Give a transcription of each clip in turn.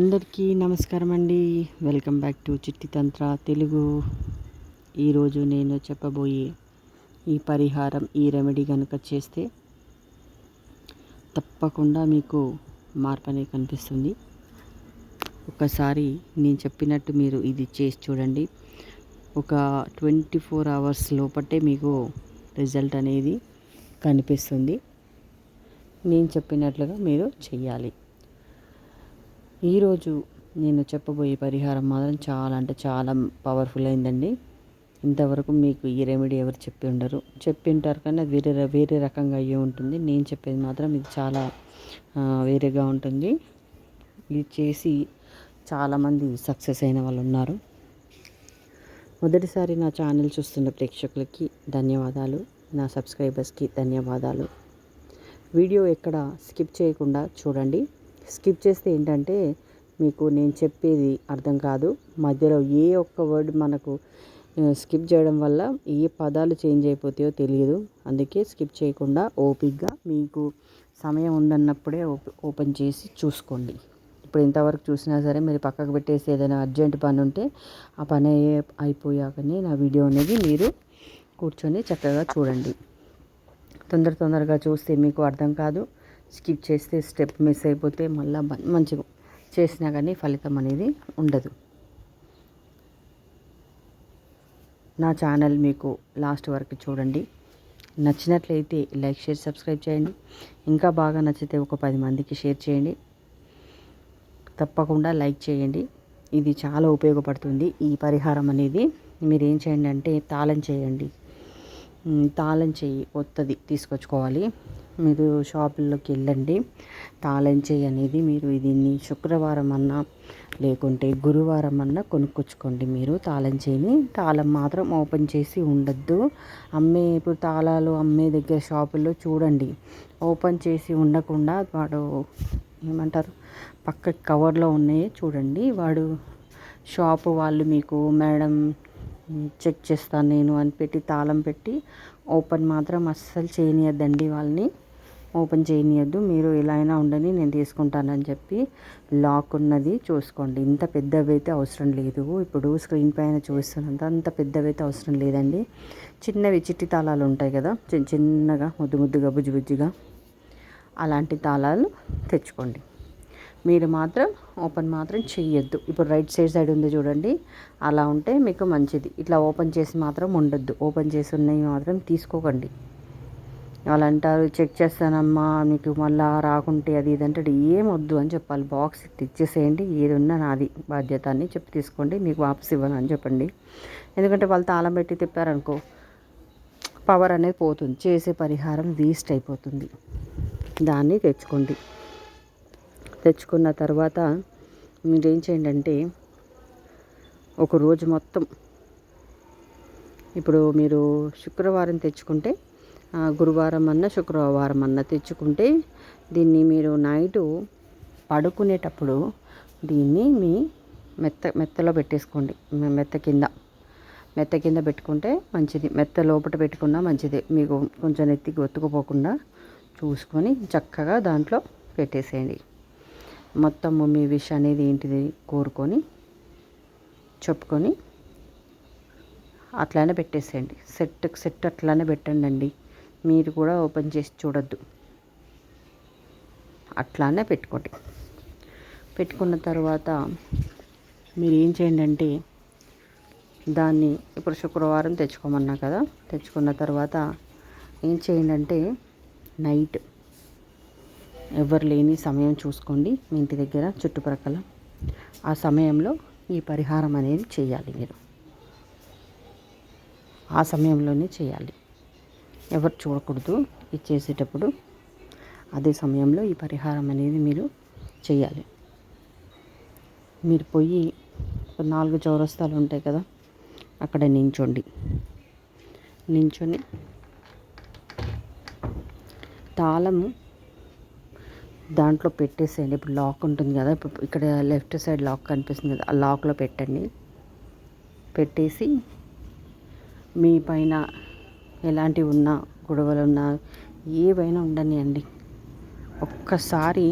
అందరికీ నమస్కారం అండి వెల్కమ్ బ్యాక్ టు చిట్టి తంత్ర తెలుగు. ఈరోజు నేను చెప్పబోయే ఈ పరిహారం ఈ రెమెడీ కనుక చేస్తే తప్పకుండా మీకు మార్పు అనేది కనిపిస్తుంది. ఒకసారి నేను చెప్పినట్టు మీరు ఇది చేసి చూడండి. ఒక ట్వంటీ ఫోర్ అవర్స్ లోపటే మీకు రిజల్ట్ అనేది కనిపిస్తుంది. నేను చెప్పినట్లుగా మీరు చెయ్యాలి. ఈరోజు నేను చెప్పబోయే పరిహారం మాత్రం చాలా అంటే చాలా పవర్ఫుల్ అయిందండి. ఇంతవరకు మీకు ఈ రెమెడీ ఎవరు చెప్పి ఉండరు. చెప్పి ఉంటారు కానీ అది వేరే వేరే రకంగా అయ్యి ఉంటుంది. నేను చెప్పేది మాత్రం ఇది చాలా వేరేగా ఉంటుంది. ఇది చేసి చాలామంది సక్సెస్ అయిన వాళ్ళు ఉన్నారు. మొదటిసారి నా ఛానల్ చూస్తున్న ప్రేక్షకులకి ధన్యవాదాలు. నా సబ్స్క్రైబర్స్కి ధన్యవాదాలు. వీడియో ఎక్కడ స్కిప్ చేయకుండా చూడండి. స్కిప్ చేస్తే ఏంటంటే మీకు నేను చెప్పేది అర్థం కాదు. మధ్యలో ఏ ఒక్క వర్డ్ మనకు స్కిప్ చేయడం వల్ల ఏ పదాలు చేంజ్ అయిపోతాయో తెలియదు. అందుకే స్కిప్ చేయకుండా ఓపిక్గా మీకు సమయం ఉందన్నప్పుడే ఓపెన్ చేసి చూసుకోండి. ఇప్పుడు ఇంతవరకు చూసినా సరే మీరు పక్కకు పెట్టేసి ఏదైనా అర్జెంట్ పని ఉంటే ఆ పని అయిపోయాకనే నా వీడియో అనేది మీరు కూర్చొని చక్కగా చూడండి. తొందర తొందరగా చూస్తే మీకు అర్థం కాదు. స్కిప్ చేస్తే స్టెప్ మిస్ అయిపోతే మళ్ళీ మంచిగా చేసినా కానీ ఫలితం అనేది ఉండదు. నా ఛానల్ మీకు లాస్ట్ వరకు చూడండి. నచ్చినట్లయితే లైక్ షేర్ సబ్స్క్రైబ్ చేయండి. ఇంకా బాగా నచ్చితే ఒక పది మందికి షేర్ చేయండి. తప్పకుండా లైక్ చేయండి. ఇది చాలా ఉపయోగపడుతుంది. ఈ పరిహారం అనేది మీరు ఏం చేయండి అంటే తాళం చేయండి. తాళం చేయి కొత్తది తీసుకొచ్చుకోవాలి. మీరు షాపుల్లోకి వెళ్ళండి. తాళం చేయి అనేది మీరు దీన్ని శుక్రవారం అన్నా లేకుంటే గురువారం అన్నా కొనుక్కొచ్చుకోండి మీరు తాళం చేయిని తాళం మాత్రం ఓపెన్ చేసి ఉండద్దు. అమ్మే ఇప్పుడు తాళాలు అమ్మే దగ్గర షాపుల్లో చూడండి. ఓపెన్ చేసి ఉండకుండా వాడు ఏమంటారు పక్క కవర్లో ఉన్నాయి చూడండి. వాడు షాపు వాళ్ళు మీకు మేడం చెక్ చేస్తాను నేను అని పెట్టి తాళం పెట్టి ఓపెన్ మాత్రం అస్సలు చేయనియద్దండి వాళ్ళని. ఓపెన్ చేయనియద్దు. మీరు ఎలా అయినా ఉండని నేను తీసుకుంటానని చెప్పి లాక్ ఉన్నది చూసుకోండి. ఇంత పెద్దవి అయితే అవసరం లేదు. ఇప్పుడు స్క్రీన్ పైన చూస్తున్నంత అంత పెద్దవి అయితే అవసరం లేదండి. చిన్నవి చిట్టి తాళాలు ఉంటాయి కదా చిన్న చిన్నగా ముద్దు ముద్దుగా బుజ్జి బుజ్జిగా అలాంటి తాళాలు తెచ్చుకోండి. మీరు మాత్రం ఓపెన్ మాత్రం చేయొద్దు ఇప్పుడు రైట్ సైడ్ సైడ్ ఉంది చూడండి. అలా ఉంటే మీకు మంచిది. ఇట్లా ఓపెన్ చేసి మాత్రం ఉండొద్దు. ఓపెన్ చేసి ఉన్నవి మాత్రం తీసుకోకండి. వాళ్ళు అంటారు చెక్ చేస్తానమ్మా మీకు మళ్ళా రాకుంటే అది ఇది అంటే ఏం వద్దు అని చెప్పాలి. బాక్స్ తెచ్చేసేయండి ఏది ఉన్నా నాది. బాధ్యత అని చెప్పి తీసుకోండి. మీకు వాపస్ ఇవ్వను అని చెప్పండి. ఎందుకంటే వాళ్ళు తాళం పెట్టి తిప్పారనుకో పవర్ అనేది పోతుంది. చేసే పరిహారం వేస్ట్ అయిపోతుంది. దాన్ని తెచ్చుకోండి. తెచ్చుకున్న తర్వాత మీరేం చేయండి అంటే ఒక రోజు మొత్తం ఇప్పుడు మీరు శుక్రవారం తెచ్చుకుంటే గురువారం అన్న శుక్రవారం అన్న తెచ్చుకుంటే దీన్ని మీరు నైటు పడుకునేటప్పుడు దీన్ని మీ మెత్త మెత్తలో పెట్టేసుకోండి. మెత్త కింద. మెత్త కింద పెట్టుకుంటే మంచిది. మెత్త లోపల పెట్టుకున్నా మంచిది. మీకు కొంచెం ఎత్తికి ఒత్తుకుపోకుండా చూసుకొని చక్కగా దాంట్లో పెట్టేసేయండి. మొత్తము మీ విష్ అనేది ఏంటిది కోరుకొని చెప్పుకొని అట్లానే పెట్టేసేయండి. సెట్ సెట్ అట్లానే పెట్టండి అండి మీరు కూడా ఓపెన్ చేసి చూడొద్దు. అట్లానే పెట్టుకోండి. పెట్టుకున్న తర్వాత మీరు ఏం చేయండి అంటే దాన్ని ఇప్పుడు శుక్రవారం తెచ్చుకోమన్నా కదా తెచ్చుకున్న తర్వాత ఏం చేయండి అంటే నైట్ ఎవరు లేని సమయం చూసుకోండి మీ ఇంటి దగ్గర చుట్టుప్రక్కల ఆ సమయంలో ఈ పరిహారం అనేది చేయాలి మీరు. ఆ సమయంలోనే చేయాలి. ఎవరు చూడకూడదు ఇది చేసేటప్పుడు. అదే సమయంలో ఈ పరిహారం అనేది మీరు చేయాలి. మీరు పోయి నాలుగు చౌరస్తాలు ఉంటాయి కదా అక్కడ నించోండి. నించొని తాళము దాంట్లో పెట్టేసేయండి. ఇప్పుడు లాక్ ఉంటుంది కదా ఇప్పుడు ఇక్కడ లెఫ్ట్ సైడ్ లాక్ కనిపిస్తుంది కదా ఆ లాక్లో పెట్టండి. పెట్టేసి మీ పైన ఎలాంటివి ఉన్నా గొడవలు ఉన్నా ఏవైనా ఉండనియండి. ఒక్కసారి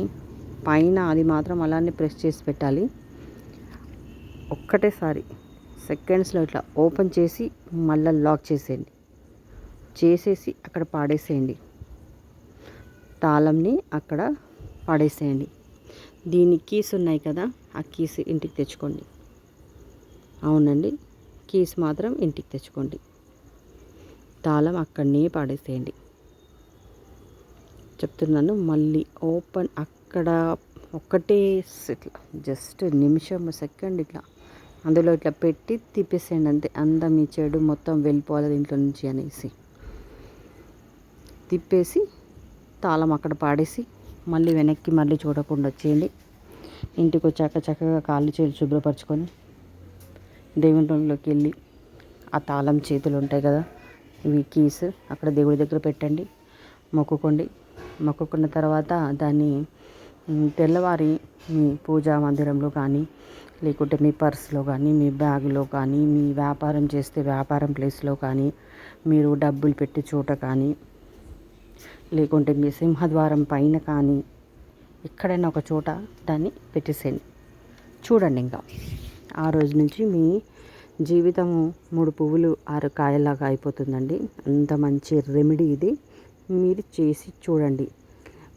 పైన అది మాత్రం అలానే ప్రెస్ చేసి పెట్టాలి. ఒక్కటేసారి సెకండ్స్లో ఇట్లా ఓపెన్ చేసి మళ్ళీ లాక్ చేసేయండి. చేసేసి అక్కడ పాడేసేయండి. తాళంని అక్కడ పాడేసేయండి. దీని కీస్ ఉన్నాయి కదా ఆ కీస్ ఇంటికి తెచ్చుకోండి. అవునండి కీస్ మాత్రం ఇంటికి తెచ్చుకోండి. తాళం అక్కడనే పాడేసేయండి. చెప్తున్నాను మళ్ళీ ఓపెన్ అక్కడ ఒక్కటే ఇట్లా జస్ట్ నిమిషం సెకండ్ ఇట్లా అందులో ఇట్లా పెట్టి తిప్పేసేయండి అంతే. అందం ఈ చెడు మొత్తం వెళ్ళిపోవాలి దీంట్లో నుంచి అనేసి. తిప్పేసి తాళం అక్కడ పాడేసి మళ్ళీ వెనక్కి మళ్ళీ చూడకుండా వచ్చేయండి. ఇంటికి వచ్చాక చక్కగా కాళ్ళు చేతులు శుభ్రపరచుకొని దేవుని రూమ్లోకి వెళ్ళి ఆ తాళం చేతులు ఉంటాయి కదా ఇవి కీస్ అక్కడ దేవుడి దగ్గర పెట్టండి మొక్కుకోండి. మొక్కుకున్న తర్వాత దాన్ని తెల్లవారి మీ పూజా మందిరంలో కానీ లేకుంటే మీ పర్స్లో కానీ మీ బ్యాగ్లో కానీ మీ వ్యాపారం చేస్తే వ్యాపారం ప్లేస్లో కానీ మీరు డబ్బులు పెట్టే చోట కానీ లేకుంటే మీ సింహద్వారం పైన కానీ ఎక్కడైనా ఒక చోట దాన్ని పెట్టేసేయండి. చూడండి ఇంకా. ఆ రోజు నుంచి మీ జీవితము మూడు పువ్వులు ఆరు కాయలాగా అయిపోతుందండి. అంత మంచి రెమెడీ ఇది. మీరు చేసి చూడండి.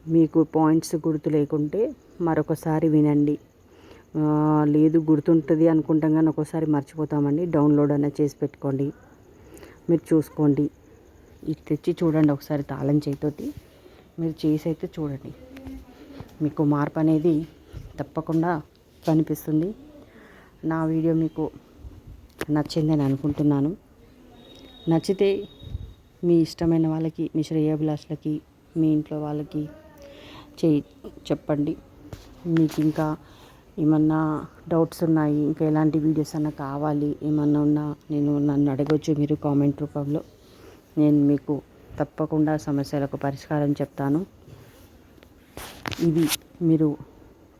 మీకు పాయింట్స్ గుర్తు లేకుంటే మరొకసారి వినండి. లేదు గుర్తుంటుంది అనుకుంటాం కానీ ఒకసారి మర్చిపోతామండి. డౌన్లోడ్ అయినా చేసి పెట్టుకోండి. మీరు చూసుకోండి. ఇది తెచ్చి చూడండి ఒకసారి తాళం చేతితోటి. మీరు చేసి అయితే చూడండి. మీకు మార్పు అనేది తప్పకుండా కనిపిస్తుంది. నా వీడియో మీకు నచ్చిందని అనుకుంటున్నాను. నచ్చితే మీ ఇష్టమైన వాళ్ళకి మీ శ్రేయాభిలాషులకి మీ ఇంట్లో వాళ్ళకి చేయి చెప్పండి. మీకు ఇంకా ఏమన్నా డౌట్స్ ఉన్నాయి ఇంకా ఎలాంటి వీడియోస్ అన్నా కావాలి ఏమన్నా ఉన్నా నేను నన్ను అడగవచ్చు మీరు కామెంట్ రూపంలో. నేను మీకు తప్పకుండా సమస్యలకు పరిష్కారం చెప్తాను. ఇది మీరు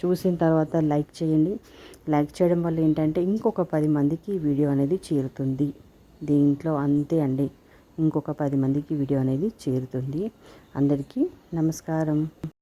చూసిన తర్వాత లైక్ చేయండి. లైక్ చేయడం వల్ల ఏంటంటే ఇంకొక పది మందికి వీడియో అనేది చేరుతుంది. దీంట్లో అంతే అండి. ఇంకొక పది మందికి వీడియో అనేది చేరుతుంది. అందరికీ నమస్కారం.